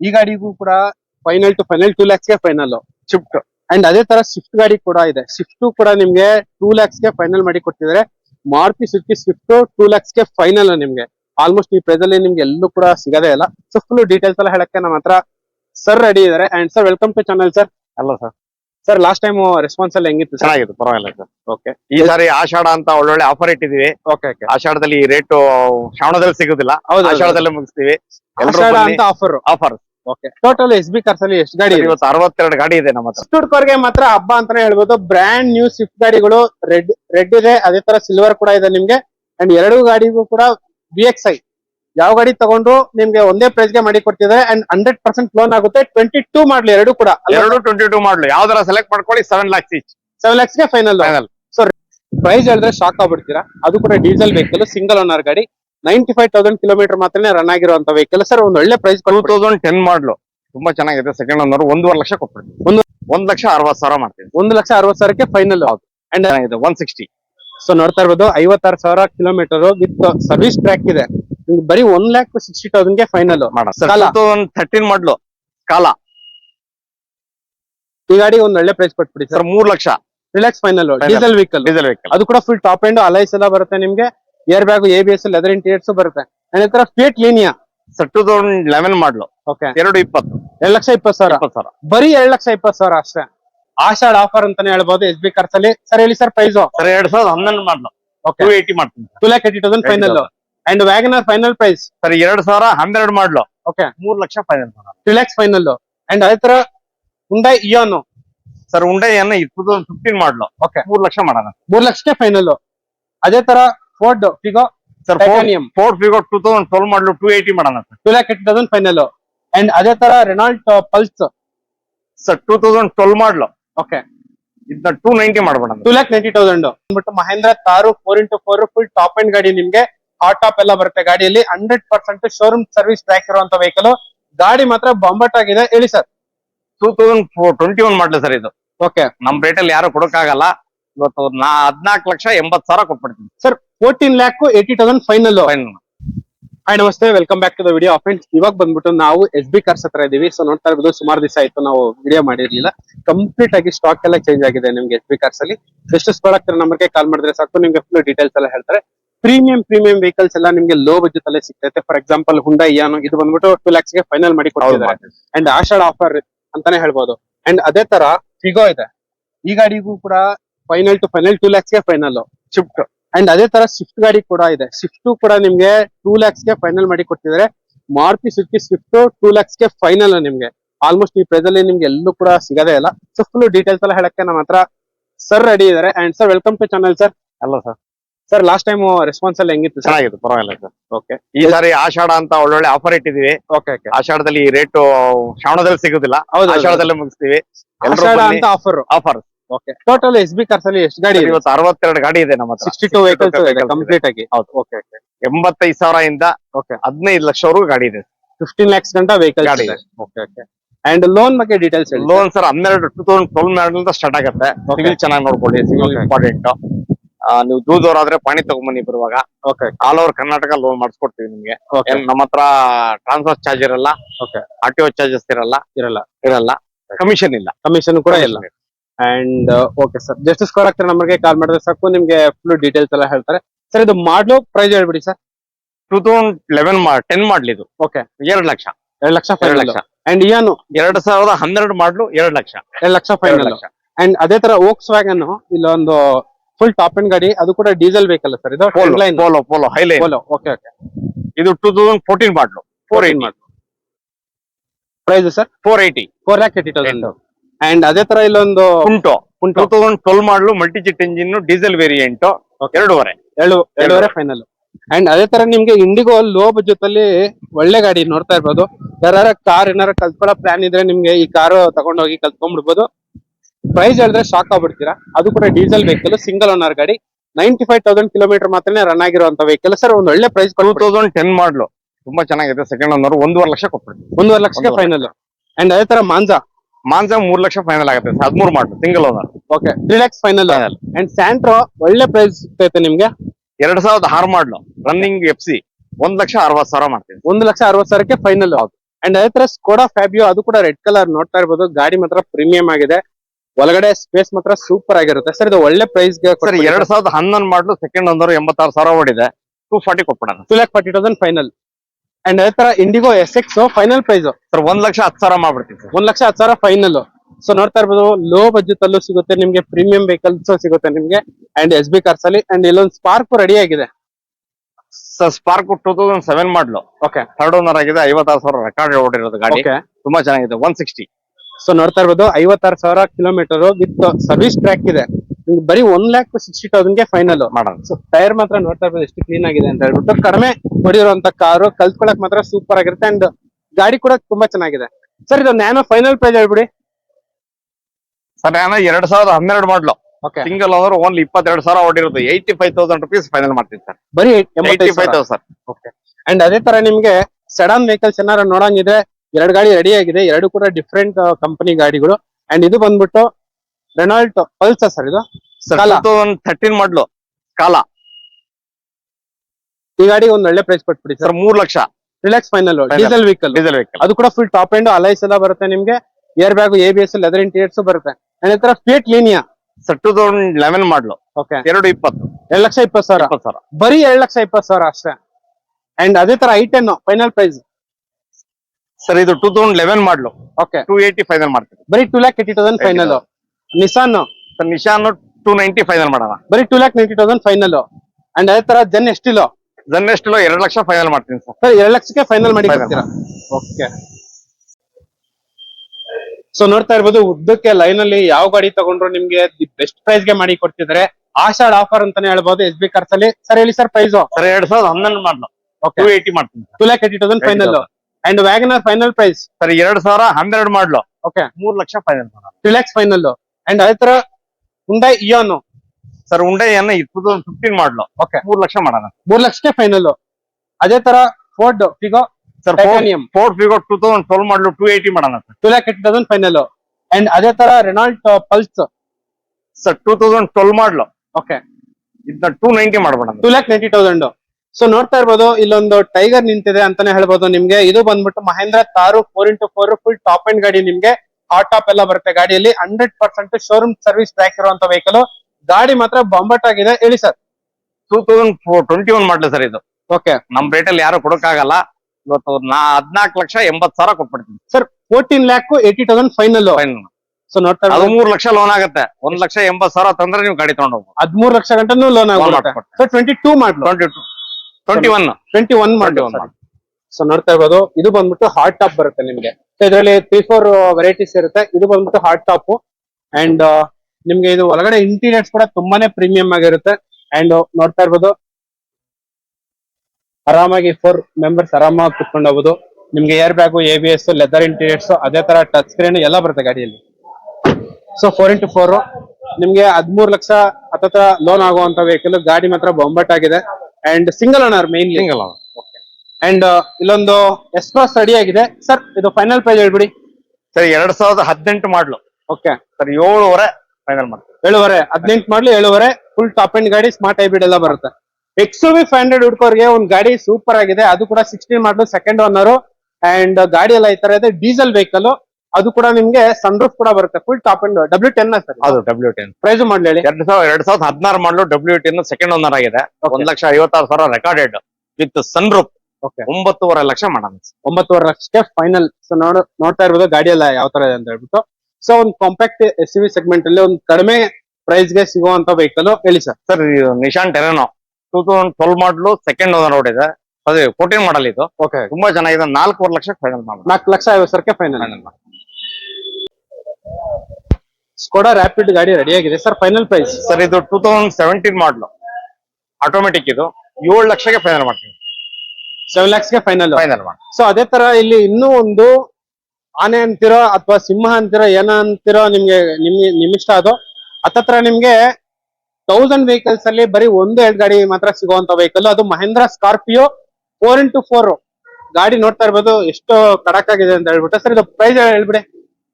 ಈ ಗಾಡಿಗೂ ಕೂಡ ಫೈನಲ್ ಟು ಫೈನಲ್ ಟೂ ಲ್ಯಾಕ್ಸ್ಗೆ ಫೈನಲ್ ಶಿಫ್ಟ್ ಅಂಡ್ ಅದೇ ತರ ಸ್ವಿಫ್ಟ್ ಗಾಡಿ ಕೂಡ ಇದೆ. ಸ್ವಿಫ್ಟ್ ಕೂಡ ನಿಮ್ಗೆ ಟೂ ಲ್ಯಾಕ್ಸ್ಗೆ ಫೈನಲ್ ಮಾಡಿ ಕೊಟ್ಟಿದ್ದಾರೆ. ಮಾರುತಿ ಸುಜುಕಿ ಸ್ವಿಫ್ಟ್ ಟೂ ಲ್ಯಾಕ್ಸ್ಗೆ ಫೈನಲ್ ನಿಮ್ಗೆ. ಆಲ್ಮೋಸ್ಟ್ ಈ ಪ್ರೈಸ್ ಅಲ್ಲಿ ನಿಮ್ಗೆ ಎಲ್ಲೂ ಕೂಡ ಸಿಗದೇ ಇಲ್ಲ. ಸೊ ಫುಲ್ ಡೀಟೇಲ್ಸ್ ಎಲ್ಲ ಹೇಳಕ್ಕೆ ನಮ್ಮ ಹತ್ರ ಸರ್ ರೆಡಿ ಇದಾರೆ and sir welcome to channel sir ಅಲ್ಲ sir sir last time response ಎಲ್ಲ ಹೆಂಗಿತ್ತು ಚೆನ್ನಾಗಿತ್ತು ಪರವಾಗಿಲ್ಲ ಸರ್ ಓಕೆ ಈ ಸಾರಿ ಆಷಾಢ ಅಂತ ಒಳ್ಳೊಳ್ಳೆ ಆಫರ್ ಇಟ್ಟಿದೀವಿ ಓಕೆ ಓಕೆ ಆಷಾಢದಲ್ಲಿ ಈ ರೇಟ್ ಶ್ರಾವಣದಲ್ಲಿ ಸಿಗುದಿಲ್ಲ. ಆಷಾಢದಲ್ಲೇ ಮುಗಿಸ್ತೀವಿ. Offer offer okay total S B cars ಅಲ್ಲಿ ಎಷ್ಟು ಗಾಡಿ ಇದೆ? ಇವತ್ತು ಅರವತ್ತೆರಡು ಗಾಡಿ ಇದೆ ನಮ್ಮ ಹತ್ರ. ಮಾತ್ರ ಹಬ್ಬ ಅಂತಾನೆ ಹೇಳ್ಬೋದು. ಬ್ರ್ಯಾಂಡ್ ನ್ಯೂ ಸ್ವಿಫ್ಟ್ ಗಾಡಿಗಳು ರೆಡ್ ರೆಡ್ ಇದೆ ಅದೇ ತರ ಸಿಲ್ವರ್ ಕೂಡ ಇದೆ ನಿಮ್ಗೆ. ಅಂಡ್ ಎರಡು ಗಾಡಿಗೂ ಕೂಡ ಬಿ ಎಕ್ಸ್ ಐ ಯಾವ ಗಾಡಿ ತಗೊಂಡ್ರು ನಿಮ್ಗೆ ಒಂದೇ ಪ್ರೈಸ್ಗೆ ಮಾಡಿ ಕೊಡ್ತಿದ್ದಾರೆ. ಅಂಡ್ ಹಂಡ್ರೆಡ್ ಪರ್ಸೆಂಟ್ ಲೋನ್ ಆಗುತ್ತೆ. ಟ್ವೆಂಟಿ ಟೂ ಮಾಡ್ಲಿ ಎರಡು ಕೂಡ. ಎರಡು ಟ್ವೆಂಟಿ ಟೂ ಮಾಡ್ಲು. ಯಾವ್ದಾರ ಸೆಲೆಕ್ಟ್ ಮಾಡ್ಕೊಳ್ಳಿ ಸೆವೆನ್ ಲ್ಯಾಕ್ಸ್ ಈಚ್ ಸೆವೆನ್ ಲ್ಯಾಕ್ಸ್ಗೆ ಫೈನಲ್ ಫೈನಲ್ ಪ್ರೈಸ್ ಹೇಳಿದ್ರೆ ಶಾಕ್ ಆಗ್ಬಿಡ್ತೀರಾ? ಅದು ಕೂಡ ಡೀಸೆಲ್ ವೆಹಿಕಲ್ ಸಿಂಗಲ್ ಓನರ್ ಗಾಡಿ. ನೈಂಟಿ ಫೈವ್ ತೌಸಂಡ್ ಕಿಲೋಮೀಟರ್ ಮಾತ್ರ ರನ್ ಆಗಿರುವಂತ ವೆಹಿಕಲ್ ಸರ್ ಒಂದು ಒಳ್ಳೆ ಪ್ರೈಸ್ ಟೂ ತೌಸಂಡ್ ಟೆನ್ ಮಾಡ್ಲು ತುಂಬಾ ಚೆನ್ನಾಗಿದೆ. ಸೆಕೆಂಡ್ ಓನರ್ ಒಂದೂವರೆ ಲಕ್ಷ ಕೊಟ್ಬಿಡ್ತೀವಿ ಒಂದು- ಒಂದ್ ಲಕ್ಷ ಅರವತ್ ಸಾವಿರ ಮಾಡ್ತೀವಿ ಒಂದು ಲಕ್ಷ ಅರವತ್ತು ಸಾವಿರಕ್ಕೆ ಫೈನಲ್ ಅಂಡ್ ಚೆನ್ನಾಗಿದೆ. ಒನ್ ಸಿಕ್ಸ್ಟಿ ಸೊ ನೋಡ್ತಾ ಇರ್ಬೋದು ಐವತ್ತಾರು ಸಾವಿರ ಕಿಲೋಮೀಟರ್ ವಿತ್ ಸರ್ವಿಸ್ ಟ್ರ್ಯಾಕ್ ಇದೆ. ಬರೀ ಒನ್ ಲ್ಯಾಕ್ ಸಿಕ್ಸ್ಟಿ ತೌಸಂಡ್ಗೆ ಫೈನಲ್ ಥರ್ಟೀನ್ ಮಾಡ್ಲು ಕಾಲ. ಈ ಗಾಡಿ ಒಂದ್ ಒಳ್ಳೆ ಪ್ರೈಸ್ ಕೊಟ್ಬಿಡಿ ಸರ್. ಸರ್ ಮೂರ್ lakh. Relax final diesel vehicle diesel vehicle ಅದು ಕೂಡ ಫುಲ್ ಟಾಪ್ ಎಂಡ್ ಅಲೈಸ್ ಎಲ್ಲ ಬರುತ್ತೆ ನಿಮ್ಗೆ. Air bag A B S leather interiors ಬರುತ್ತೆ. ಏನಂತರ ಈ ತರ Fiat Linea sir two thousand eleven ಮಾಡ್ಲು okay ಎರಡು ಇಪ್ಪತ್ತು. ಎರಡ್ ಲಕ್ಷ ಇಪ್ಪತ್ತು ಸಾವಿರ. ಇಪ್ಪತ್ತು ಸಾವಿರ. ಬರೀ ಎರಡ್ ಲಕ್ಷ ಇಪ್ಪತ್ತು ಸಾವಿರ ಅಷ್ಟೇ. ಆಷಾಢ ಆಫರ್ ಅಂತಾನೆ ಹೇಳ್ಬೋದು ಎಸ್ ಬಿ ಖರ್ಚಲ್ಲಿ ಅಲ್ಲಿ. ಸರ್ ಹೇಳಿ ಸರ್ ಪ್ರೈಸ್ ಸರ್ ಎರಡ್ ಸಾವಿರದ ಹನ್ನೊಂದು ಮಾಡ್ಲು ಓಕೆ ಟೂ ಏಯ್ಟಿ ಮಾಡ್ತೀನಿ. Two lakh eighty thousand final 80,000. And WagonR final price sir ಎರಡ್ ಸಾವಿರ ಹನ್ನೆರಡು ಮಾಡ್ಲು ಓಕೆ ಮೂರ್ lakh final two lakhs final and ಅದೇ ತರ ಹುಂಡೈ ಇಯೋನು ಸರ್ ಉಂಡೆಯನ್ನ ಟೂ ತೌಸಂಡ್ ಫಿಫ್ಟೀನ್ ಮಾಡ್ಲು ಓಕೆ ಮೂರ್ ಲಕ್ಷ ಮಾಡೋಣ. ಮೂರ್ ಲಕ್ಷಕ್ಕೆ ಫೈನಲ್ ಅದೇ ತರ Ford Figo sir titanium Ford Figo two thousand twelve ಮಾಡಲು ಟೂ ಏಯ್ಟಿ ಮಾಡೋಣ sir two lakh eight thousand final and ಅದೇ ತರ Renault Pulse sir two thousand twelve ಮಾಡಲು ಓಕೆ ಇದನ್ನ ಟೂ ನೈಂಟಿ ಮಾಡಬೇಡ ಟೂ ಲ್ಯಾಕ್ ನೈಂಟಿ ತೌಸಂಡ್ ಅಂದ್ಬಿಟ್ಟು Mahindra Thar four into four full top and ಗಾಡಿ ನಿಮ್ಗೆ. ಹಾಟ್ ಟಾಪ್ ಎಲ್ಲ ಬರುತ್ತೆ ಗಾಡಿಯಲ್ಲಿ. Hundred percent showroom service track ಇರುವಂತ ವೆಹಿಕಲ್ ಗಾಡಿ ಮಾತ್ರ ಬಾಂಬಟ್ ಆಗಿದೆ. ಹೇಳಿ sir two thousand four twenty one ಮಾಡ್ಲಿ ಸರ್ ಇದು. ಓಕೆ ನಮ್ ರೇಟ್ ಅಲ್ಲಿ ಯಾರು ಕೊಡಕ್ಕಾಗಲ್ಲ. ಇವತ್ತು ನಾ ಹದ್ನಾಲ್ಕು ಲಕ್ಷ ಎಂಬತ್ ಸಾವಿರ ಕೊಟ್ಬಿಡ್ತೀನಿ. Sir fourteen lakh eighty thousand final hi namaste welcome back to the video friends ಇವಾಗ ಬಂದ್ಬಿಟ್ಟು ನಾವು ಎಸ್ ಬಿ ಕಾರ್ಸ್ ಹತ್ರ ಇದೀವಿ. ಸೊ ನೋಡ್ತಾ ಇರ್ಬೋದು ಸುಮಾರು ದಿವಸ ಆಯ್ತು ನಾವು ವಿಡಿಯೋ ಮಾಡಿರ್ಲಿಲ್ಲ. ಕಂಪ್ಲೀಟ್ ಆಗಿ ಸ್ಟಾಕ್ ಎಲ್ಲ ಚೇಂಜ್ ಆಗಿದೆ ನಿಮ್ಗೆ ಎಸ್ ಬಿ ಕಾರ್ಸ್ ಅಲ್ಲಿ. ಎಷ್ಟು ಪ್ರಾಡಕ್ಟ್ ನಂಬರ್ಗೆ ಕಾಲ್ ಮಾಡಿದ್ರೆ ಸಾಕು. ನಿಮ್ಗೆ ಫುಲ್ ಡೀಟೇಲ್ಸ್ ಎಲ್ಲ ಹೇಳ್ತಾರೆ. ಪ್ರೀಮಿಯಂ ಪ್ರೀಮಿಯಂ ವೆಹಿಕಲ್ಸ್ ಎಲ್ಲ ನಿಮ್ಗೆ ಲೋ ಬಜೆಟ್ ಅಲ್ಲೇ ಸಿಗ್ತೈತೆ. ಫಾರ್ ಎಕ್ಸಾಂಪಲ್ ಹುಂಡಾ ಇಯಾನು ಇದು ಬಂದ್ಬಿಟ್ಟು ಟೂ ಲ್ಯಾಕ್ಸ್ಗೆ ಫೈನಲ್ ಮಾಡಿ ಕೊಡ್ತಾರೆ ಅಂಡ್ ಆಷಾಢ ಆಫರ್ ಅಂತಾನೆ ಹೇಳ್ಬೋದು. ಅಂಡ್ ಅದೇ ತರ ಫಿಗೋ ಇದೆ. ಈ ಗಾಡಿಗೂ ಕೂಡ ಫೈನಲ್ ಟು ಫೈನಲ್ ಟೂ ಲ್ಯಾಕ್ಸ್ಗೆ ಫೈನಲ್ ಶಿಫ್ಟ್ ಅಂಡ್ ಅದೇ ತರ ಸ್ವಿಫ್ಟ್ ಗಾಡಿ ಕೂಡ ಇದೆ. ಸ್ವಿಫ್ಟ್ ಕೂಡ ನಿಮ್ಗೆ ಟೂ ಲ್ಯಾಕ್ಸ್ಗೆ ಫೈನಲ್ ಮಾಡಿ ಕೊಟ್ಟಿದ್ದಾರೆ. ಮಾರುತಿ ಸುಜುಕಿ ಸ್ವಿಫ್ಟ್ ಟೂ ಲ್ಯಾಕ್ಸ್ಗೆ ಫೈನಲ್ ನಿಮ್ಗೆ. ಆಲ್ಮೋಸ್ಟ್ ಈ ಪ್ರೈಸ್ ಅಲ್ಲಿ ನಿಮ್ಗೆ ಎಲ್ಲೂ ಕೂಡ ಸಿಗದೇ ಇಲ್ಲ. ಸೊ ಫುಲ್ ಡೀಟೇಲ್ಸ್ ಎಲ್ಲ ಹೇಳಕ್ಕೆ ನಮ್ಮ ಹತ್ರ ಸರ್ ರೆಡಿ ಇದಾರೆ and sir welcome to channel sir ಅಲ್ಲ sir sir last time response ಎಲ್ಲ ಹೆಂಗಿತ್ತು ಚೆನ್ನಾಗಿತ್ತು ಪರವಾಗಿಲ್ಲ ಸರ್ ಓಕೆ ಈ ಸಾರಿ ಆಷಾಢ ಅಂತ ಒಳ್ಳೊಳ್ಳೆ ಆಫರ್ ಇಟ್ಟಿದೀವಿ ಓಕೆ ಓಕೆ ಆಷಾಢದಲ್ಲಿ ಈ ರೇಟ್ ಶ್ರಾವಣದಲ್ಲಿ ಸಿಗುದಿಲ್ಲ. ಹೌದು ಆಷಾಢದಲ್ಲೇ ಮುಗಿಸ್ತೀವಿ. Offer offer okay total S B cars ಅಲ್ಲಿ ಎಷ್ಟು ಗಾಡಿ ಇವತ್ತು ಅರವತ್ತೆರಡು ಗಾಡಿ ಇದೆ ನಮ್ಮ ಸಿಕ್ಸ್ಟಿ ಟೂ ವೆಹಿಕಲ್ಸ್ ಕಂಪ್ಲೀಟ್ ಆಗಿ. ಹೌದು. ಓಕೆ ಓಕೆ ಎಂಬತ್ತೈದು ಸಾವಿರ ಇಂದ ಓಕೆ ಹದಿನೈದು ಲಕ್ಷವರೆಗೂ ಗಾಡಿ ಇದೆ. ಫಿಫ್ಟೀನ್ ಲ್ಯಾಕ್ಸ್ ಗಂಟ ವೆಹಿಕಲ್ ಗಾಡಿ ಇದೆ. ಓಕೆ ಓಕೆ ಅಂಡ್ ಲೋನ್ ಬಗ್ಗೆ ಡೀಟೇಲ್ಸ್ ಲೋನ್ ಸರ್. ಹನ್ನೆರಡು ಟೂ ತೌಸಂಡ್ ಟ್ವೆಲ್ ಮಾಡಲ್ ಸ್ಟಾರ್ಟ್ ಆಗುತ್ತೆ. ಸಿವಿಲ್ ಚೆನ್ನಾಗಿ ನೋಡ್ಕೊಳ್ಳಿ ಸಿವಿಲ್. ಇಂಪಾರ್ಟೆಂಟ್ ನೀವು ದೂರದವರಾದ್ರೆ ಪಾಣಿ ತಗೊಂಬನ್ನಿ ಬರುವಾಗ. Okay all over Karnataka loan ಮಾಡಿಸ್ಕೊಡ್ತೀವಿ ನಿಮ್ಗೆ. ನಮ್ಮ ಹತ್ರ ಟ್ರಾನ್ಸ್ಫರ್ ಚಾರ್ಜ್ ಇರಲ್ಲ. Okay R T O charges ಇರಲ್ಲ. ಇರಲ್ಲ. ಇರಲ್ಲ. ಕಮಿಷನ್ ಇಲ್ಲ. ಕಮಿಷನ್ ಕೂಡ ಇಲ್ಲ. And okay sir just score ಆಗ್ತಾರೆ ನಮಗೆ ಕಾಲ್ ಮಾಡಿದ್ರೆ ಸಾಕು. ನಿಮ್ಗೆ ಫುಲ್ ಡೀಟೇಲ್ಸ್ ಎಲ್ಲ ಹೇಳ್ತಾರೆ. ಸರ್ ಇದು ಮಾಡ್ಲು ಪ್ರೈಸ್ ಹೇಳ್ಬಿಡಿ sir two thousand eleven ten ಮಾಡ್ಲಿದು okay ಎರಡು ಲಕ್ಷ. ಎರಡು ಲಕ್ಷ ಫೈವ್ ಲಕ್ಷ. And Eon? ಎರಡು ಸಾವಿರದ ಹನ್ನೆರಡು ಮಾಡ್ಲು ಎರಡು ಲಕ್ಷ. ಎರಡು ಲಕ್ಷ ಫೈವ್ ಫೈನಲ್ ಲಕ್ಷ. ಅಂಡ್ ಅದೇ ತರ ಓಕ್ಸ್ ವ್ಯಾಗನ್ ಇಲ್ಲೊಂದು ಫುಲ್ ಟಾಪ್ ಅಂಡ್ ಗಾಡಿ ಅದು ಕೂಡ ಡೀಸೆಲ್ ಬೇಕಲ್ಲ ಸರ್ ಇದು Polo Polo Highline Polo okay okay ಇದು ಟೂ ತೌಸಂಡ್ ಫೋರ್ಟೀನ್ ಮಾಡ್ಲು ಫೋರ್ ಏನ್ ಮಾಡ್ಲು price sir four eighty four lakh eighty thousand and ಅದೇ ತರ ಇಲ್ಲೊಂದು ಉಂಟು ಟೂ ತೌಸಂಡ್ ಟ್ವೆಲ್ ಮಾಡಲು multi jet engine diesel variant ಎರಡೂವರೆ. ಎರಡು ಎರಡೂವರೆ ಫೈನಲ್ ಅಂಡ್ ಅದೇ ತರ ನಿಮ್ಗೆ ಇಂಡಿಗೋ ಲೋ ಬಜೆಟ್ ಅಲ್ಲಿ ಒಳ್ಳೆ ಗಾಡಿ ನೋಡ್ತಾ ಇರ್ಬೋದು. ಯಾರ ಕಾರ್ ಏನಾರ ಕಲ್ತ್ಕೊಳ್ಳೋ ಪ್ಲಾನ್ ಇದ್ರೆ ನಿಮ್ಗೆ ಈ ಕಾರು ತಗೊಂಡೋಗಿ ಕಲ್ತ್ಕೊಂಡ್ಬಿಡ್ಬೋದು. ಪ್ರೈಸ್ ಹೇಳಿದ್ರೆ ಶಾಕ್ ಆಗ್ಬಿಡ್ತೀರಾ? ಅದು ಕೂಡ ಡೀಸೆಲ್ ವೆಹಿಕಲ್ ಸಿಂಗಲ್ ಓನರ್ ಗಾಡಿ. ನೈಂಟಿ ಫೈವ್ ತೌಸಂಡ್ ಕಿಲೋಮೀಟರ್ ಮಾತ್ರ ರನ್ ಆಗಿರುವಂತ ವೆಹಿಕಲ್ ಸರ್ ಒಂದ್ ಒಳ್ಳೆ ಪ್ರೈಸ್ ಟೂ ತೌಸಂಡ್ ಟೆನ್ ಮಾಡ್ಲು ತುಂಬಾ ಚೆನ್ನಾಗಿದೆ. ಸೆಕೆಂಡ್ ಓನರ್ ಒಂದೂವರೆ ಲಕ್ಷ ಕೊಟ್ಬಿಡ್ತೀವಿ ಒಂದೂವರೆ ಲಕ್ಷಕ್ಕೆ ಫೈನಲ್ ಅಂಡ್ ಅದೇ ತರ ಮಾಂಜಾ ಮಾನ್ಸ ಮೂರ್ ಲಕ್ಷ ಫೈನಲ್ ಆಗುತ್ತೆ ಹದಿಮೂರು ಮಾಡ್ single owner okay three lakhs final Final. And Santro ಒಳ್ಳೆ ಪ್ರೈಸ್ ಸಿಗ್ತೈತೆ ನಿಮ್ಗೆ? ಎರಡ್ ಸಾವಿರದ ಆರು ಮಾಡ್ಲು ರನ್ನಿಂಗ್ ಎಫ್ ಸಿ ಒಂದ್ ಲಕ್ಷ ಅರವತ್ ಸಾವಿರ ಮಾಡ್ತೀವಿ. ಒಂದ್ ಲಕ್ಷ ಅರವತ್ ಸಾವಿರಕ್ಕೆ ಫೈನಲ್ ಅಂಡ್ ಅದೇ ತರ ಸ್ಕೋಡಾ ಫ್ಯಾಬಿಯೋ ಅದು ಕೂಡ ರೆಡ್ ಕಲರ್ ನೋಡ್ತಾ ಇರ್ಬೋದು ಗಾಡಿ ಮಾತ್ರ ಪ್ರೀಮಿಯಂ ಆಗಿದೆ. ಒಳಗಡೆ ಸ್ಪೇಸ್ ಮಾತ್ರ ಸೂಪರ್ ಆಗಿರುತ್ತೆ. ಸರ್ ಇದು ಒಳ್ಳೆ ಪ್ರೈಸ್ಗೆ ಸರ್ ಎರಡ್ ಸಾವಿರದ ಹನ್ನೊಂದು ಮಾಡ್ಲು ಸೆಕೆಂಡ್ ಒಂದರ ಎಂಬತ್ತಾರು ಸಾವಿರ ಓಡಿದೆ. Two forty ಕೊಟ್ಬಿಡೋಣ. Two lakh forty thousand final and ಅದೇ ತರ Indigo S X final price sir ಒಂದ್ ಲಕ್ಷ ಹತ್ತು ಸಾವಿರ ಮಾಡ್ಬಿಡ್ತೀನಿ ಸರ್ ಒಂದ್ ಲಕ್ಷ ಹತ್ತು ಸಾವಿರ ಫೈನಲ್ ಸೊ ನೋಡ್ತಾ ಇರ್ಬೋದು ಲೋ ಬಜೆಟ್ ಅಲ್ಲೂ ಸಿಗುತ್ತೆ ನಿಮ್ಗೆ ಪ್ರೀಮಿಯಂ ವೆಹಿಕಲ್ಸ್ ಸಿಗುತ್ತೆ ನಿಮ್ಗೆ. ಅಂಡ್ ಎಸ್ ಬಿ ಕಾರ್ಸ್ ಅಲ್ಲಿ ಅಂಡ್ ಇಲ್ಲೊಂದು ಸ್ಪಾರ್ಕ್ ರೆಡಿ ಆಗಿದೆ. Sir Spark two thousand seven ಮಾಡ್ಲು okay third owner ಆಗಿದೆ ಐವತ್ತಾರು ಸಾವಿರ ರೆಕಾರ್ಡ್ ಓಡಿರೋದು ಗಾಡಿ. ತುಂಬಾ ಚೆನ್ನಾಗಿದೆ ಒನ್ ಸಿಕ್ಸ್ಟಿ ಸೊ ನೋಡ್ತಾ ಇರ್ಬೋದು ಐವತ್ತಾರು ಸಾವಿರ ಕಿಲೋಮೀಟರ್ ವಿತ್ ಸರ್ವಿಸ್ ಟ್ರ್ಯಾಕ್ ಇದೆ. ನಿಮ್ಗೆ ಬರೀ ಒನ್ ಲ್ಯಾಕ್ ಸಿಕ್ಸ್ಟಿ ತೌಸಂಡ್ಗೆ ಫೈನಲ್ ಮಾಡೋಣ ಸೊ ಟೈರ್ ಮಾತ್ರ ನೋಡ್ತಾ ಇರ್ಬೋದು ಎಷ್ಟು ಕ್ಲೀನ್ ಆಗಿದೆ ಅಂತ ಹೇಳ್ಬಿಟ್ಟು. ಕಡಿಮೆ ಹೊಡಿರುವಂತ ಕಾರು ಕಲ್ತ್ಕೊಳಕ್ ಮಾತ್ರ ಸೂಪರ್ ಆಗಿರುತ್ತೆ ಅಂಡ್ ಗಾಡಿ ಕೂಡ ತುಂಬಾ ಚೆನ್ನಾಗಿದೆ. ಸರ್ ಇದು ನ್ಯಾನೋ ಫೈನಲ್ ಪ್ರೈಸ್ ಹೇಳ್ಬಿಡಿ. ಸರ್ ನ್ಯಾನೋ ಎರಡ್ ಸಾವಿರದ ಹನ್ನೆರಡು ಮಾಡ್ಲು ಓಕೆ ಸಿಂಗಲ್ ಓನರ್ ಓನ್ಲಿ ಇಪ್ಪತ್ತೆರಡು ಸಾವಿರ ಓಡಿರೋದು eighty five thousand rupees final ಮಾಡ್ತೀನಿ ಸರ್ ಬರೀ eighty five thousand okay and ಅದೇ ತರ ನಿಮ್ಗೆ ಸಡನ್ ವೆಹಿಕಲ್ಸ್ ಏನಾರ ನೋಡಂಗಿದ್ರೆ ಎರಡು ಗಾಡಿ ರೆಡಿ ಆಗಿದೆ. ಎರಡು ಕೂಡ ಡಿಫ್ರೆಂಟ್ ಕಂಪನಿ ಗಾಡಿಗಳು. ಅಂಡ್ ಇದು ಬಂದ್ಬಿಟ್ಟು ರೆನಾಲ್ಟ್ ಪಲ್ಸ ಸರ್ ಇದು? ಕಾಲ. ಟೂ ಥರ್ಟೀನ್ ಮಾಡ್ಲು ಕಾಲ. ಈ ಗಾಡಿ ಒಂದ್ ಒಳ್ಳೆ ಪ್ರೈಸ್ ಕೊಟ್ಬಿಡಿ ಸರ್. ಸರ್ ಮೂರ್ lakh. Relax final Final. Diesel vehicle diesel vehicle ಅದು ಕೂಡ ಫುಲ್ ಟಾಪ್ ಎಂಡ್ ಅಲೈಸ್ ಎಲ್ಲ ಬರುತ್ತೆ ನಿಮ್ಗೆ. Air bag A B S leather interiors ಬರುತ್ತೆ. ನಂತರ Fiat Linea sir two thousand eleven ಮಾಡ್ಲು okay ಎರಡು ಇಪ್ಪತ್ತು. ಎರಡ್ ಲಕ್ಷ ಇಪ್ಪತ್ತು ಸಾವಿರ. ಇಪ್ಪತ್ತು ಸಾವಿರ. ಬರೀ ಎರಡ್ ಲಕ್ಷ ಇಪ್ಪತ್ತು ಸಾವಿರ ಅಷ್ಟೇ. ಅಂಡ್ ಅದೇ ತರ I ten final price sir ಇದು two thousand eleven ಮಾಡ್ಲು okay two eighty final ಮಾಡ್ತೀವಿ. ಬರೀ two lakh eighty thousand final Nissan sir Nissan two ninety final ಮಾಡೋಣ. ಬರೀ two lakh ninety thousand final and ಅದೇ ತರ ಜನ್ ಎಷ್ಟಿಲ್ಲ ಜನ್ನೆಸ್ಟ್ ಎರಡು ಲಕ್ಷ ಫೈನಲ್ ಮಾಡ್ತೀನಿ ಸರ್ ಸರ್ ಎರಡ್ ಲಕ್ಷಕ್ಕೆ ಫೈನಲ್ ಮಾಡಿ ಕೊಡ್ತೀರಾ? ಓಕೆ. ಸೊ ನೋಡ್ತಾ ಇರ್ಬೋದು ಉದ್ದಕ್ಕೆ ಲೈನ್ ಅಲ್ಲಿ ಯಾವ ಗಾಡಿ ತಗೊಂಡ್ರು ನಿಮ್ಗೆ ದಿ ಬೆಸ್ಟ್ ಪ್ರೈಸ್ಗೆ ಮಾಡಿ ಕೊಡ್ತಿದ್ದಾರೆ. ಆಶಾಡ್ ಆಫರ್ ಅಂತಾನೆ ಹೇಳ್ಬೋದು ಎಸ್ ಬಿ ಕಾರ್ಸ್ ಅಲ್ಲಿ. ಸರ್ ಹೇಳಿ ಸರ್ ಪ್ರೈಸ್ ಸರ್ ಎರಡ್ ಸಾವಿರದ ಹನ್ನೊಂದು ಮಾಡಲು. ಟೂ ಏಯ್ಟಿ ಮಾಡ್ತೀನಿ. Two lakh eighty thousand final 80,000. And WagonR final price sir ಎರಡ್ ಸಾವಿರ ಹನ್ನೆರಡು ಮಾಡ್ಲು. ಓಕೆ ಮೂರ್ lakh final two lakhs final and ಅದೇ ತರ ಹುಂಡೈ ಇಯೋನು ಸರ್ ಉಂಡೆ ಏನ ಇಪ್ಪತ್ತು ಫಿಫ್ಟೀನ್ ಮಾಡ್ಲು ಓಕೆ ಮೂರ್ ಲಕ್ಷ ಮಾಡೋಣ. ಮೂರ್ ಲಕ್ಷಕ್ಕೆ ಫೈನಲ್ ಅದೇ ತರ Ford Figo sir Titanium. Ford Figo two thousand twelve ಮಾಡ್ಲು two eighty ಮಾಡೋಣ. Sir two lakh eighty thousand final and ಅದೇ ತರ Renault Pulse sir two thousand twelve ಮಾಡ್ಲು okay ಇದನ್ನ two ninety ಮಾಡ್ಬೋಣ two lakh ninety thousand so ನೋಡ್ತಾ ಇರ್ಬೋದು ಇಲ್ಲೊಂದು tiger ನಿಂತಿದೆ ಅಂತಾನೆ ಹೇಳ್ಬೋದು ನಿಮ್ಗೆ. ಇದು ಬಂದ್ಬಿಟ್ಟು Mahindra Thar four into four full top and ಗಾಡಿ ನಿಮ್ಗೆ. ಹಾಟ್ ಟಾಪ್ ಎಲ್ಲ ಬರುತ್ತೆ ಗಾಡಿಯಲ್ಲಿ. Hundred percent showroom service track ಇರುವಂತ ವೆಹಿಕಲ್ ಗಾಡಿ ಮಾತ್ರ ಬಾಂಬಟ್ ಆಗಿದೆ. ಹೇಳಿ sir two thousand twenty one ಮಾಡ್ಲಿ ಸರ್ ಇದು. ಓಕೆ ನಮ್ ಅಲ್ಲಿ ಯಾರು ಕೊಡಕ್ಕಾಗಲ್ಲ. ಇವತ್ತು ನಾ ಹದ್ನಾಲ್ಕು ಲಕ್ಷ ಎಂಬತ್ ಸಾವಿರ ಕೊಟ್ಬಿಡ್ತೀನಿ. Sir fourteen lakh eighty thousand final so ನೋಡ್ತಾ ಹದಿಮೂರು ಲಕ್ಷ ಲೋನ್ ಆಗುತ್ತೆ. ಒಂದ್ ಲಕ್ಷ ಎಂಬತ್ ಸಾವಿರ ತಂದ್ರೆ ನೀವು ಗಾಡಿ ತಗೊಂಡು ಹೋಗ್ಬೋದು. ಹದಿಮೂರು ಲಕ್ಷ ಗಂಟನೂ ಲೋನ್ ಆಗುತ್ತೆ. ಟ್ವೆಂಟಿ ಟೂ ಮಾಡಿ twenty two twenty one twenty one ಮಾಡಿ 21 ಸೊ ನೋಡ್ತಾ ಇರ್ಬೋದು. ಇದು ಬಂದ್ಬಿಟ್ಟು ಹಾರ್ಡ್ ಟಾಪ್ ಬರುತ್ತೆ ನಿಮ್ಗೆ. ಸೊ ಇದರಲ್ಲಿ ತ್ರೀ ಫೋರ್ ವೆರೈಟೀಸ್ ಇರುತ್ತೆ. ಇದು ಬಂದ್ಬಿಟ್ಟು ಹಾರ್ಡ್ ಟಾಪ್ ಅಂಡ್ ನಿಮ್ಗೆ ಇದು ಒಳಗಡೆ ಇಂಟೀರಿಯರ್ಸ್ ಕೂಡ ತುಂಬಾನೇ ಪ್ರೀಮಿಯಂ ಆಗಿರುತ್ತೆ. ಅಂಡ್ ನೋಡ್ತಾ ಇರ್ಬೋದು. ಆರಾಮಾಗಿ ಫೋರ್ ಮೆಂಬರ್ಸ್ ಆರಾಮಾಗಿ ಕುತ್ಕೊಂಡು ಹೋಗ್ಬೋದು. ನಿಮ್ಗೆ air bag A B S leather interiors ಅದೇ ತರ ಟಚ್ ಸ್ಕ್ರೀನ್ ಎಲ್ಲ ಬರುತ್ತೆ ಗಾಡಿಯಲ್ಲಿ. ಸೊ ಫೋರ್ ಇಂಟು ಫೋರ್ ನಿಮ್ಗೆ ಹದಿಮೂರು ಲಕ್ಷ ಹತ್ತತ್ರ ಲೋನ್ ಆಗುವಂತ ವೆಹಿಕಲ್ ಗಾಡಿ ಮಾತ್ರ ಬೊಂಬಟ್ ಆಗಿದೆ. And single owner mainly single and ಇಲ್ಲೊಂದು ಎಸ್ಪ್ರೆಸ್ ರೆಡಿ ಆಗಿದೆ. ಸರ್ ಇದು ಫೈನಲ್ ಪ್ರೈಸ್ ಹೇಳ್ಬಿಡಿ. ಸರ್ ಎರಡ್ ಸಾವಿರದ ಹದಿನೆಂಟು ಮಾಡ್ಲು. ಓಕೆ ಸರ್ ಏಳುವರೆ ಫೈನಲ್ ಮಾಡ್ತೀವಿ ಏಳುವರೆ ಹದಿನೆಂಟು ಮಾಡ್ಲಿ ಏಳುವರೆ ಫುಲ್ ಟಾಪ್ ಎಂಡ್ ಗಾಡಿ ಸ್ಮಾರ್ಟ್ ಹೈಬ್ರಿಡ್ ಎಲ್ಲ ಬರುತ್ತೆ. ಎಕ್ಸ್ ವಿ ಫೈವ್ ಹಂಡ್ರೆಡ್ ಹುಡ್ಕೋರಿಗೆ ಒಂದ್ ಗಾಡಿ ಸೂಪರ್ ಆಗಿದೆ. ಅದು ಕೂಡ ಸಿಕ್ಸ್ಟೀನ್ ಮಾಡಲು ಸೆಕೆಂಡ್ ಓನರ್ ಅಂಡ್ ಗಾಡಿ ಎಲ್ಲ ಈ ತರ ಇದೆ. ಡೀಸೆಲ್ ವೆಹಿಕಲ್ ಅದು ಕೂಡ ನಿಮ್ಗೆ ಸನ್ರೂಫ್ ಕೂಡ ಬರುತ್ತೆ. Full top and W ten sir? ಅದು ಡಬ್ಲ್ಯೂ ಟೆನ್ ಪ್ರೈಸ್ ಮಾಡ್ಲಿ ಹೇಳಿ. ಎರಡ್ ಸಾವಿರ ಎರಡ್ ಸಾವಿರದ ಹದಿನಾರು ಮಾಡ್ಲು ಡಬ್ಲ್ಯೂ ಟೆನ್ ಸೆಕೆಂಡ್ ಓನರ್ ಆಗಿದೆ. ಒಂದ್ ಲಕ್ಷ ಐವತ್ತಾರು ಸಾವಿರ recorded with sunroof okay ಒಂಬತ್ತೂವರೆ ಲಕ್ಷ ಮಾಡೋಣ ಒಂಬತ್ತುವರೆ ಲಕ್ಷಕ್ಕೆ ಫೈನಲ್ ಸೊ ನೋಡ್ ನೋಡ್ತಾ ಇರ್ಬೋದು ಗಾಡಿ ಎಲ್ಲ ಯಾವ ತರ ಇದೆ ಅಂತ ಹೇಳ್ಬಿಟ್ಟು. ಸೊ ಒಂದು ಕಾಂಪ್ಯಾಕ್ಟ್ ಎಸ್ ವಿ ಸೆಗ್ಮೆಂಟ್ ಅಲ್ಲಿ ಒಂದು ಕಡಿಮೆ ಪ್ರೈಸ್ಗೆ ಸಿಗುವಂತ ವೆಹಿಕಲ್ ಹೇಳಿ ಸರ್ ಸರ್ ಇದು Nissan Terrano two thousand twelve ಮಾಡಲು ಸೆಕೆಂಡ್ ಓನರ್ ಇದೆ. ಅದೇ ಫೋರ್ಟೀನ್ ಮಾಡಲ್ ಇದು. ಓಕೆ ತುಂಬಾ ಚೆನ್ನಾಗಿದೆ. ನಾಲ್ಕೂವರೆ ಲಕ್ಷಕ್ಕೆ ಫೈನಲ್ ಮಾಡೋಣ ನಾಲ್ಕು ಲಕ್ಷ ಐವತ್ತು ಸಾವಿರಕ್ಕೆ ಫೈನಲ್. ಸ್ಕೋಡಾ ರ್ಯಾಪಿಡ್ ಗಾಡಿ ರೆಡಿ ಆಗಿದೆ ಸರ್ ಫೈನಲ್ ಪ್ರೈಸ್ ಸರ್ ಇದು ಟೂ ತೌಸಂಡ್ ಸೆವೆಂಟೀನ್ ಮಾಡಲು ಆಟೋಮೆಟಿಕ್ ಇದು. ಏಳು ಲಕ್ಷಕ್ಕೆ ಫೈನಲ್ ಮಾಡ್ತೀನಿ. ಸೆವೆನ್ ಲ್ಯಾಕ್ಸ್ಗೆ ಫೈನಲ್ ಫೈನಲ್ ಸೊ ಅದೇ ತರ ಇಲ್ಲಿ ಇನ್ನೂ ಒಂದು ಆನೆ ಅಂತಿರೋ ಅಥವಾ ಸಿಂಹ ಅಂತಿರೋ ಏನ ಅಂತಿರೋ ನಿಮ್ಗೆ ನಿಮ್ಗೆ ನಿಮಿಷ್ಟ ಅದು. ಹತ್ತತ್ರ ನಿಮ್ಗೆ ತೌಸಂಡ್ ವೆಹಿಕಲ್ಸ್ ಅಲ್ಲಿ ಬರೀ ಒಂದು ಎರಡು ಗಾಡಿ ಮಾತ್ರ ಸಿಗುವಂತ ವೆಹಿಕಲ್ ಅದು Mahindra Scorpio four into four ಗಾಡಿ ನೋಡ್ತಾ ಇರ್ಬೋದು ಎಷ್ಟು ಕಡಕ್ ಆಗಿದೆ ಅಂತ ಹೇಳ್ಬಿಟ್ಟು. ಸರ್ ಇದು ಪ್ರೈಸ್ ಹೇಳ್ಬಿಡಿ.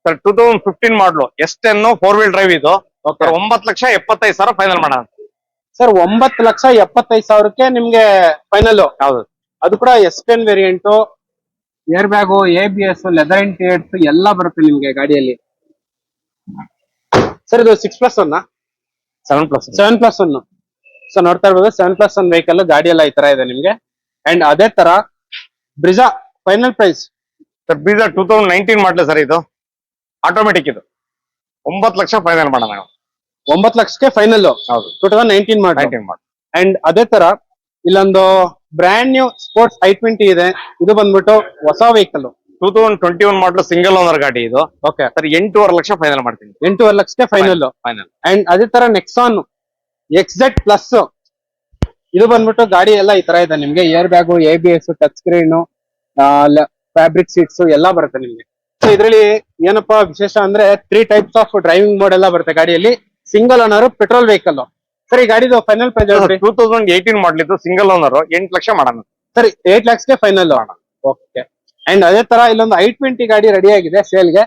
Sir two thousand fifteen model S ten four wheel drive ಇದು ಒಂಬತ್ತು ಲಕ್ಷ ಎಪ್ಪತ್ತೈದು ಸಾವಿರ ಫೈನಲ್ ಮಾಡೋಣ. ಸರ್ ಒಂಬತ್ತು ಲಕ್ಷ ಎಪ್ಪತ್ತೈದು ಸಾವಿರಕ್ಕೆ ನಿಮ್ಗೆ ಫೈನಲ್ ಹೌದು. ಅದು ಕೂಡ S ten variant air bag A B S leather interiors ಎಲ್ಲ ಬರುತ್ತೆ ನಿಮ್ಗೆ ಗಾಡಿಯಲ್ಲಿ. ಸರ್ ಇದು six plus one seven plus seven plus one so ನೋಡ್ತಾ ಇರ್ಬೋದು ಸೆವೆನ್ ಪ್ಲಸ್ ಒನ್ ವೆಹಿಕಲ್ ಗಾಡಿ ಎಲ್ಲ ಈ ತರ ಇದೆ ನಿಮ್ಗೆ. ಅಂಡ್ ಅದೇ ತರ Brezza final price sir Brezza two thousand nineteen model sir ಇದು. ಆಟೋಮೆಟಿಕ್ ಇದು. ಒಂಬತ್ತು ಲಕ್ಷ ಫೈನಲ್ ಮಾಡೋಣ ನಾವು. ಒಂಬತ್ತು ಲಕ್ಷಕ್ಕೆ ಫೈನಲ್ ಹೌದು. Two thousand nineteen model nineteen model and ಅದೇ ತರ ಇಲ್ಲೊಂದು brand new sports I twenty ಇದೆ. ಇದು ಬಂದ್ಬಿಟ್ಟು ಹೊಸ vehicle two thousand twenty one model single owner ಗಾಡಿ ಇದು. ಓಕೆ ಸರ್ ಎಂಟೂವರೆ ಲಕ್ಷ ಫೈನಲ್ ಮಾಡ್ತೀನಿ. ಎಂಟೂವರೆ ಲಕ್ಷಕ್ಕೆ ಫೈನಲ್ ಫೈನಲ್ ಅಂಡ್ ಅದೇ ತರ ನೆಕ್ಸಾನ್ ಎಕ್ಸ್ ಪ್ಲಸ್ ಇದು ಬಂದ್ಬಿಟ್ಟು ಗಾಡಿ ಎಲ್ಲ ಈ ತರ ಇದೆ. ನಿಮ್ಗೆ air bag A B S touch screen fabric seats ಎಲ್ಲ ಬರುತ್ತೆ ನಿಮ್ಗೆ. ಸೊ ಇದ್ರಲ್ಲಿ ಏನಪ್ಪಾ ವಿಶೇಷ ಅಂದ್ರೆ three types of driving mode ಎಲ್ಲ ಬರುತ್ತೆ ಗಾಡಿಯಲ್ಲಿ. Single owner petrol vehicle sir ಈ ಗಾಡಿದು ಫೈನಲ್ ಪ್ರೈಸ್ ಹೇಳ್ರಿ. ಟೂ ತೌಸಂಡ್ ಏಯ್ಟೀನ್ ಮಾಡ್ಲಿದ್ದು ಸಿಂಗಲ್ ಓನರ್ ಎಂಟು ಲಕ್ಷ ಮಾಡೋಣ. ಸರಿ ಏಟ್ ಲ್ಯಾಕ್ಸ್ಗೆ ಫೈನಲ್ ಓಕೆ ಅಂಡ್ ಅದೇ ತರ ಇಲ್ಲೊಂದು ಐ ಟ್ವೆಂಟಿ ಗಾಡಿ ರೆಡಿ ಆಗಿದೆ ಸೇಲ್ಗೆ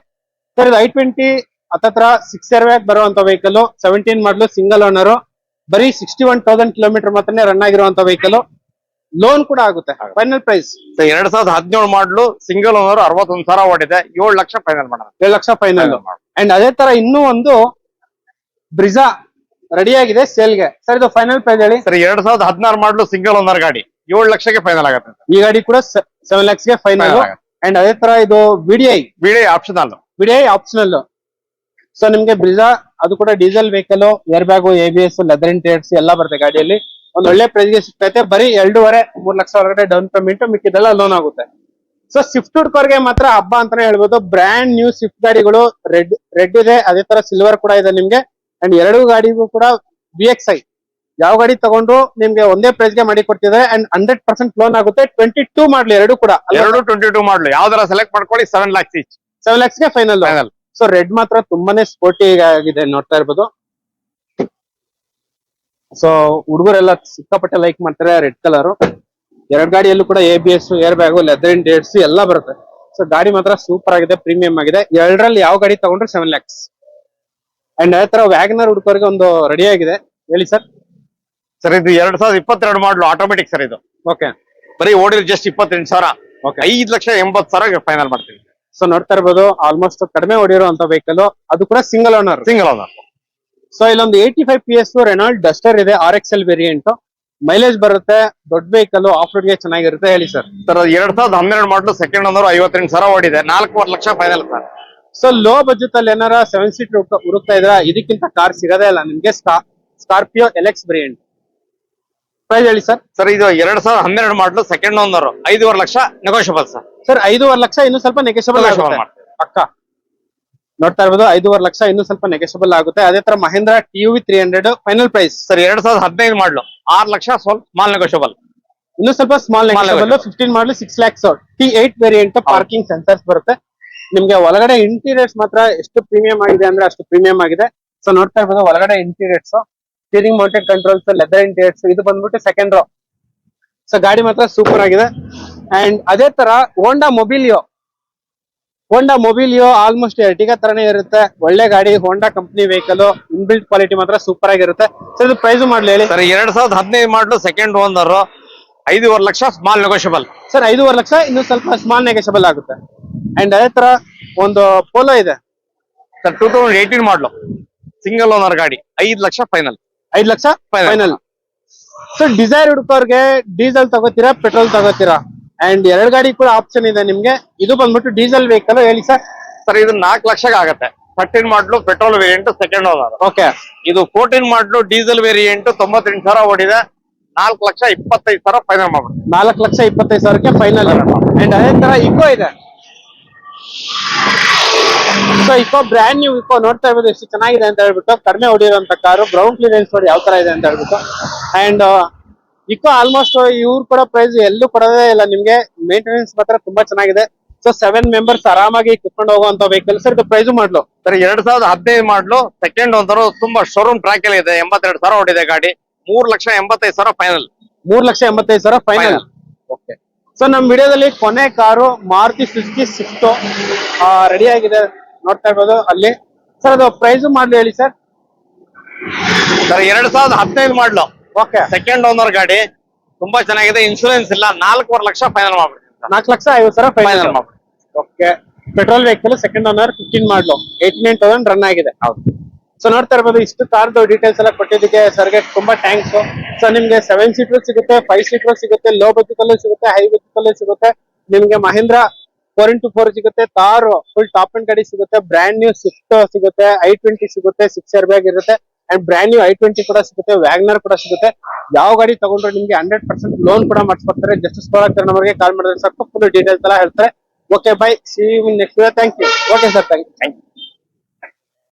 ಸರ್ ಇದು ಐ ಟ್ವೆಂಟಿ ಹತ್ತತ್ರ ಸಿಕ್ಸ್ ಇಯರ್ ಬ್ಯಾಕ್ ಬರುವಂತ ವೆಹಿಕಲ್ ಸೆವೆಂಟೀನ್ ಮಾಡಲು ಸಿಂಗಲ್ ಓನರ್ ಬರೀ ಸಿಕ್ಸ್ಟಿ ಒನ್ ತೌಸಂಡ್ ಕಿಲೋಮೀಟರ್ ಮಾತ್ರ ರನ್ ಆಗಿರುವಂತ ವೆಹಿಕಲ್ ಲೋನ್ ಕೂಡ ಆಗುತ್ತೆ. ಫೈನಲ್ ಪ್ರೈಸ್ ಎರಡ್ ಸಾವಿರದ ಹದಿನೇಳು ಮಾಡ್ಲು ಸಿಂಗಲ್ ಓನರ್ ಅರವತ್ತೊಂದು ಸಾವಿರ ಓಡಿದೆ. ಏಳು ಲಕ್ಷ ಫೈನಲ್ ಮಾಡೋಣ. ಏಳು ಲಕ್ಷ ಫೈನಲ್ ಅಂಡ್ ಅದೇ ತರ ಇನ್ನೂ ಒಂದು ಬ್ರಿಜಾ ರೆಡಿ ಆಗಿದೆ ಸೇಲ್ಗೆ ಸರ್ ಇದು ಫೈನಲ್ ಪ್ರೈಸ್ ಹೇಳಿ? ಸರ್ ಎರಡ್ ಸಾವಿರದ ಹದಿನಾರು ಮಾಡಲು ಸಿಂಗಲ್ ಓನರ್ ಗಾಡಿ. ಏಳು ಲಕ್ಷಕ್ಕೆ ಫೈನಲ್ ಆಗುತ್ತೆ. ಈ ಗಾಡಿ ಕೂಡ ಸೆವೆನ್ ಲ್ಯಾಕ್ಸ್ಗೆ ಫೈನಲ್ ಆಗುತ್ತೆ. ಅಂಡ್ ಅದೇ ತರ ಇದು VDI VDI optional VDI optional so ನಿಮ್ಗೆ ಬ್ರಿಜಾ ಅದು ಕೂಡ diesel vehicle air bag A B S leather interiors ಎಲ್ಲ ಬರುತ್ತೆ ಗಾಡಿಯಲ್ಲಿ. ಒಂದ್ ಒಳ್ಳೆ ಪ್ರೈಸ್ಗೆ ಸಿಗ್ತೈತೆ ಬರೀ ಎರಡೂವರೆ ಮೂರ್ ಲಕ್ಷ ಒಳಗಡೆ ಡೌನ್ ಪೇಮೆಂಟ್ ಮಿಕ್ಕಿದೆಲ್ಲ ಲೋನ್ ಆಗುತ್ತೆ. ಸೊ ಸ್ವಿಫ್ಟ್ ಹುಡ್ಕೋರ್ಗೆ ಮಾತ್ರ ಹಬ್ಬ ಅಂತಾನೆ ಹೇಳ್ಬೋದು. ಬ್ರ್ಯಾಂಡ್ ನ್ಯೂ ಸ್ವಿಫ್ಟ್ ಗಾಡಿಗಳು ರೆಡ್ ರೆಡ್ ಇದೆ. ಅದೇ ತರ ಸಿಲ್ವರ್ ಕೂಡ ಇದೆ ನಿಮ್ಗೆ. ಅಂಡ್ ಎರಡು ಗಾಡಿಗೂ ಕೂಡ ಬಿ ಎಕ್ಸ್ ಐ ಯಾವ ಗಾಡಿ ತಗೊಂಡ್ರು ನಿಮ್ಗೆ ಒಂದೇ ಪ್ರೈಸ್ಗೆ ಮಾಡಿ ಕೊಡ್ತಿದ್ದಾರೆ ಅಂಡ್ ಹಂಡ್ರೆಡ್ ಪರ್ಸೆಂಟ್ ಲೋನ್ ಆಗುತ್ತೆ. ಟ್ವೆಂಟಿ ಟೂ ಮಾಡ್ಲಿ ಎರಡು ಕೂಡ. ಎರಡು ಟ್ವೆಂಟಿ ಟೂ ಮಾಡ್ಲು ಯಾವ್ದಾರ ಸೆಲೆಕ್ಟ್ ಮಾಡ್ಕೊಳ್ಳಿ ಸೆವೆನ್ ಲ್ಯಾಕ್ಸ್ ಈಚ್ ಸೆವೆನ್ ಲ್ಯಾಕ್ಸ್ಗೆ ಫೈನಲ್ ಫೈನಲ್ ಸೊ ರೆಡ್ ಮಾತ್ರ ತುಂಬಾನೇ ಸ್ಪೋರ್ಟಿ ಆಗಿದೆ ನೋಡ್ತಾ ಇರ್ಬೋದು. ಸೊ ಹುಡುಗರೆಲ್ಲ ಸಿಕ್ಕಾಪಟ್ಟೆ ಲೈಕ್ ಮಾಡ್ತಾರೆ ರೆಡ್ ಕಲರ್ ಎರಡ್ ಗಾಡಿಯಲ್ಲೂ ಕೂಡ A B S air bag leather interiors ಎಲ್ಲ ಬರುತ್ತೆ. ಸೊ ಗಾಡಿ ಮಾತ್ರ ಸೂಪರ್ ಆಗಿದೆ ಪ್ರೀಮಿಯಂ ಆಗಿದೆ. ಎರಡರಲ್ಲಿ ಯಾವ ಗಾಡಿ ತಗೊಂಡ್ರೆ ಸೆವೆನ್ ಲ್ಯಾಕ್ಸ್ ಅಂಡ್ ಅದೇ ತರ ವ್ಯಾಗನರ್ ಹುಡುಕೋರಿಗೆ ಒಂದು ರೆಡಿ ಆಗಿದೆ. ಹೇಳಿ ಸರ್ ಸರ್ ಇದು ಎರಡ್ ಸಾವಿರದ ಇಪ್ಪತ್ತೆರಡು ಮಾಡಲು ಆಟೋಮೆಟಿಕ್ ಸರ್ ಇದು. ಓಕೆ ಬರೀ ಓಡಿಲ್ ಜಸ್ಟ್ ಇಪ್ಪತ್ತೆಂಟು ಸಾವಿರ. ಓಕೆ ಐದು ಲಕ್ಷ ಎಂಬತ್ತು ಸಾವಿರ ಫೈನಲ್ ಮಾಡ್ತೀವಿ ಸೊ ನೋಡ್ತಾ ಇರ್ಬೋದು ಆಲ್ಮೋಸ್ಟ್ ಕಡಿಮೆ ಹೊಡಿರುವಂತ ವೆಹಿಕಲ್ ಅದು ಕೂಡ single owner single owner so ಇಲ್ಲೊಂದು eighty five P S Renault Duster ಇದೆ R X L variant mileage ಬರುತ್ತೆ ದೊಡ್ಡ ವೆಹಿಕಲ್ ಆಫ್ ರೋಡ್ಗೆ ಚೆನ್ನಾಗಿರುತ್ತೆ. ಹೇಳಿ ಸರ್ ಸರ್ ಎರಡ್ ಸಾವಿರದ ಹನ್ನೆರಡು ಮಾಡಲು ಸೆಕೆಂಡ್ ಓನರ್ ಐವತ್ತೆಂಟು ಸಾವಿರ ಓಡಿದೆ. ನಾಲ್ಕೂವರೆ lakh final sir so low budget ಅಲ್ಲಿ ಏನಾರ ಸೆವೆನ್ ಸೀಟ್ ಹುಡುಕ್ತಾ ಇದ್ರ ಇದಕ್ಕಿಂತ ಕಾರ್ ಸಿಗೋದೇ ಇಲ್ಲ. ನಿಮ್ಗೆ Scorpio L X variant price ಹೇಳಿ ಸರ್ ಸರ್ ಇದು ಎರಡ್ ಸಾವಿರದ ಹನ್ನೆರಡು ಮಾಡಲು ಸೆಕೆಂಡ್ ಓನರ್ ಐದೂವರೆ ಲಕ್ಷ ನೆಗೋಷಿಯಬಲ್ ಸರ್ ಸರ್ ಐದೂವರೆ ಲಕ್ಷ ಇನ್ನು ಸ್ವಲ್ಪ ನೆಗೋಷಿಯಬಲ್. ಪಕ್ಕ. ನೋಡ್ತಾ ಇರ್ಬೋದು ಐದೂವರೆ ಲಕ್ಷ ಇನ್ನು ಸ್ವಲ್ಪ ನೆಗೋಷಿಯಬಲ್ ಆಗುತ್ತೆ. ಅದೇ ತರ Mahindra T U three hundred final price sir ಎರಡ್ ಸಾವಿರದ ಹದಿನೈದು ಮಾಡಲು ಆರು ಲಕ್ಷ ಸ್ವಲ್ಪ ಮಾಲ್ ನೆಗೋಷಿಯಬಲ್ ಇನ್ನು ಸ್ವಲ್ಪ small negotiable. Fifteen model six lakhs T eight variant parking sensors ಬರುತ್ತೆ. ನಿಮ್ಗೆ ಒಳಗಡೆ ಇಂಟೀರಿಯರ್ಸ್ ಮಾತ್ರ ಎಷ್ಟು ಪ್ರೀಮಿಯಂ ಆಗಿದೆ ಅಂದ್ರೆ ಅಷ್ಟು ಪ್ರೀಮಿಯಂ ಆಗಿದೆ. ಸೊ ನೋಡ್ತಾ ಇರ್ಬೋದು ಒಳಗಡೆ interiors steering mounted controls leather interiors ಇದು ಬಂದ್ಬಿಟ್ಟು ಸೆಕೆಂಡ್ ರೋ ಸೊ ಗಾಡಿ ಮಾತ್ರ ಸೂಪರ್ ಆಗಿದೆ. ಅಂಡ್ ಅದೇ ತರ Honda Mobilio Honda Mobilio almost Ertiga ತರನೇ ಇರುತ್ತೆ. ಒಳ್ಳೆ ಗಾಡಿ Honda company vehicle inbuilt quality ಮಾತ್ರ ಸೂಪರ್ ಆಗಿರುತ್ತೆ. ಸರ್ ಇದು ಪ್ರೈಸ್ ಮಾಡ್ಲಿ ಹೇಳಿ. ಸರ್ ಎರಡ್ ಸಾವಿರದ ಹದಿನೈದು ಮಾಡಲು ಸೆಕೆಂಡ್ ಓನರ್ ಐದೂವರೆ ಲಕ್ಷ ಸ್ಮಾಲ್ ನೆಗೋಷಿಯಬಲ್ ಸರ್ ಐದೂವರೆ ಲಕ್ಷ ಇನ್ನು ಸ್ವಲ್ಪ ಸ್ಮಾಲ್ ನೆಗೋಷಿಯಬಲ್ ಆಗುತ್ತೆ. ಅಂಡ್ ಅದೇ ತರ ಒಂದು ಪೋಲೋ ಇದೆ. Sir two thousand eighteen model single owner ಗಾಡಿ. ಐದು ಲಕ್ಷ ಫೈನಲ್ ಐದು ಲಕ್ಷ ಫೈನಲ್ ಸೊ ಡಿಸೈರ್ ಹುಡುಕೋರ್ಗೆ ಡೀಸೆಲ್ ತಗೋತೀರಾ ಪೆಟ್ರೋಲ್ ತಗೋತೀರಾ? ಅಂಡ್ ಎರಡು ಗಾಡಿ ಕೂಡ ಆಪ್ಷನ್ ಇದೆ ನಿಮ್ಗೆ. ಇದು ಬಂದ್ಬಿಟ್ಟು ಡೀಸೆಲ್ ವೆಹಿಕಲ್ ಹೇಳಿ ಸರ್ ಸರ್ ಇದು ನಾಲ್ಕು ಲಕ್ಷಕ್ಕೆ ಆಗುತ್ತೆ. Thirteen model petrol variant second owner okay ಇದು ಫೋರ್ಟೀನ್ ಮಾಡ್ಲು ಡೀಸೆಲ್ ವೇರಿಯಂಟ್ ತೊಂಬತ್ತೆಂಟು ಸಾವಿರ ಓಡಿದೆ. ನಾಲ್ಕು ಲಕ್ಷ ಇಪ್ಪತ್ತೈದು ಸಾವಿರ ಫೈನಲ್ ಮಾಡ್ಬೋದು ನಾಲ್ಕು ಲಕ್ಷ ಇಪ್ಪತ್ತೈದು ಸಾವಿರಕ್ಕೆ ಫೈನಲ್ ಅಂಡ್ ಅದೇ ತರ ಇಕೋ ಇದೆ. So Eeco brand new Eeco ನೋಡ್ತಾ ಇರ್ಬೋದು ಎಷ್ಟು ಚೆನ್ನಾಗಿದೆ ಅಂತ ಹೇಳ್ಬಿಟ್ಟು ಕಡಿಮೆ ಹೊಡಿರುವಂತ ಕಾರು ಗ್ರೌಂಡ್ ಕ್ಲಿಯರೆನ್ಸ್ ನೋಡಿ ಯಾವ ತರ ಇದೆ ಅಂತ ಹೇಳ್ಬಿಟ್ಟು. ಅಂಡ್ ಇಕೋ ಆಲ್ಮೋಸ್ಟ್ ಇವ್ರು ಕೂಡ ಪ್ರೈಸ್ ಎಲ್ಲೂ ಕೊಡೋದೇ ಇಲ್ಲ. ನಿಮ್ಗೆ ಮೇಂಟೆನೆನ್ಸ್ ಮಾತ್ರ ತುಂಬಾ ಚೆನ್ನಾಗಿದೆ. ಸೊ ಸೆವೆನ್ ಮೆಂಬರ್ಸ್ ಆರಾಮಾಗಿ ಕುತ್ಕೊಂಡು ಹೋಗುವಂತ ವೆಹಿಕಲ್ ಸರ್ ಇದು ಪ್ರೈಸ್ ಮಾಡ್ಲು? ಸರ್ ಎರಡ್ ಸಾವಿರದ ಹದಿನೈದು ಮಾಡ್ಲು. ಸೆಕೆಂಡ್ ಒಂದರು ತುಂಬಾ ಶೋರೂಮ್ ಟ್ರ್ಯಾಕ್ ಅಲ್ಲಿ ಇದೆ. ಎಂಬತ್ತೆರಡು ಸಾವಿರ ಹೊಡಿದೆ ಗಾಡಿ. ಮೂರ್ ಲಕ್ಷ ಎಂಬತ್ತೈದು ಸಾವಿರ ಫೈನಲ್ ಮೂರ್ ಲಕ್ಷ ಎಂಬತ್ತೈದು ಸಾವಿರ ಫೈನಲ್ ಓಕೆ ಸೊ ನಮ್ ವಿಡಿಯೋದಲ್ಲಿ ಕೊನೆ ಕಾರು ಮಾರುತಿ ಸುಜುಕಿ ಸ್ವಿಫ್ಟ್ ರೆಡಿ ಆಗಿದೆ. ನೋಡ್ತಾ ಇರ್ಬೋದು ಅಲ್ಲಿ. ಸರ್ ಅದು ಪ್ರೈಸ್ ಮಾಡ್ಲಿ ಹೇಳಿ ಸರ್. ಸರ್ ಎರಡ್ ಸಾವಿರದ ಹದಿನೈದು ಮಾಡ್ಲು. ಓಕೆ ಸೆಕೆಂಡ್ ಓನರ್ ಗಾಡಿ. ತುಂಬಾ ಚೆನ್ನಾಗಿದೆ. ಇನ್ಶೂರೆನ್ಸ್ ಇಲ್ಲ. ನಾಲ್ಕೂವರೆ ಲಕ್ಷ ಫೈನಲ್ ಮಾಡ್ಬಿಡ್ತೀನಿ ನಾಲ್ಕು ಲಕ್ಷ ಐವತ್ತು ಸಾವಿರ ಫೈನಲ್ ಫೈನಲ್ ಮಾಡ್ಬಿಡಿ okay petrol vehicle second owner fifteen model. Eighty nine thousand run ಆಗಿದೆ. ಹೌದು. ಸೊ ನೋಡ್ತಾ ಇರ್ಬೋದು ಇಷ್ಟು ಕಾರ್ದು ಡೀಟೇಲ್ಸ್ ಎಲ್ಲ ಕೊಟ್ಟಿದ್ದಕ್ಕೆ ಸರ್ಗೆ ತುಂಬಾ ಥ್ಯಾಂಕ್ಸ್ ಸೊ ನಿಮ್ಗೆ ಸೆವೆನ್ ಸೀಟರ್ ಸಿಗುತ್ತೆ ಫೈವ್ ಸೀಟರ್ ಸಿಗುತ್ತೆ ಲೋ ಬಜೆಟ್ ಅಲ್ಲೂ ಸಿಗುತ್ತೆ ಹೈ ಬಜೆಟ್ ಅಲ್ಲೂ ಸಿಗುತ್ತೆ. ನಿಮ್ಗೆ ಮಹೇಂದ್ರ ಫೋರ್ ಇಂಟು ಫೋರ್ ಸಿಗುತ್ತೆ ತಾರ್ ಫುಲ್ ಟಾಪ್ ಅಂಡ್ ಗಾಡಿ ಸಿಗುತ್ತೆ ಬ್ರ್ಯಾಂಡ್ ನ್ಯೂ ಸ್ವಿಫ್ಟ್ ಸಿಗುತ್ತೆ ಐ ಟ್ವೆಂಟಿ ಸಿಗುತ್ತೆ ಸಿಕ್ಸ್ ಇಯರ್ ಬ್ಯಾಗ್ ಇರುತ್ತೆ and brand new I twenty ಕೂಡ ಸಿಗುತ್ತೆ ವ್ಯಾಗ್ನರ್ ಕೂಡ ಸಿಗುತ್ತೆ. ಯಾವ ಗಾಡಿ ತಗೊಂಡ್ರೆ ನಿಮ್ಗೆ ಹಂಡ್ರೆಡ್ ಪರ್ಸೆಂಟ್ ಲೋನ್ ಕೂಡ ಮಾಡಿಸ್ಕೊಡ್ತಾರೆ. ಜಸ್ಟಿಸ್ ಪ್ರಾಡಕ್ಟ್ ನಮಗೆ ಕಾಲ್ ಮಾಡಿದ್ರೆ ಸಾಕು ಫುಲ್ ಡೀಟೇಲ್ಸ್ ಎಲ್ಲ ಹೇಳ್ತಾರೆ. Okay bye see next thank you okay sir thank you thank you